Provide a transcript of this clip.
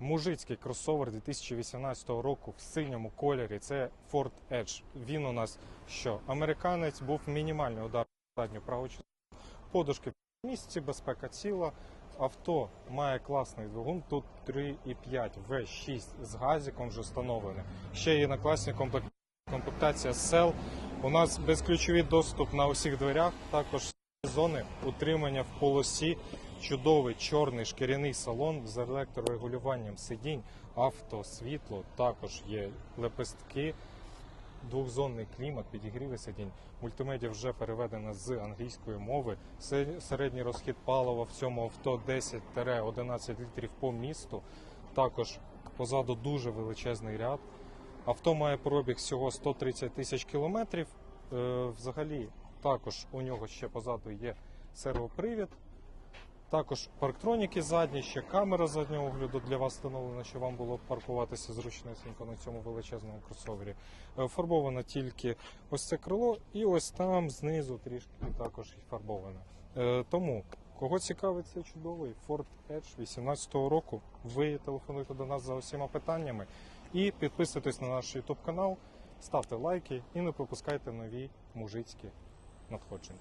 Мужицький кросовер 2018 року в синьому кольорі. Це Ford Edge. Він у нас що? Американець був мінімальний удар задню праву частину. Подушки в місці, безпека ціла. Авто має класний двигун. Тут 3,5 V6 з газиком вже встановлений. Ще є на класній комплект- комплектація SEL. У нас безключовий доступ на усіх дверях. Також зони утримання в полосі. Чудовий чорний шкіряний салон з електрорегулюванням сидінь, авто, світло. Також є лепестки, двохзонний клімат, підігріви сидінь. Мультимедіа вже переведена з англійської мови. Середній розхід палива в цьому авто 10-11 літрів по місту. Також позаду дуже величезний ряд. Авто має пробіг всього 130 тисяч кілометрів. Е, Взагалі, також у нього ще позаду є сервопривід. Також парктроніки задні, ще камера заднього огляду для вас встановлена, щоб вам було паркуватися зручнесенько на цьому величезному кросовері. Е, Фарбовано тільки ось це крило, і ось там знизу трішки також фарбовано. Е, Тому, кого цікавить цей чудовий Ford Edge 18-го року, ви телефонуйте до нас за усіма питаннями і підписуйтесь на наш YouTube канал, ставте лайки і не пропускайте нові мужицькі надходження.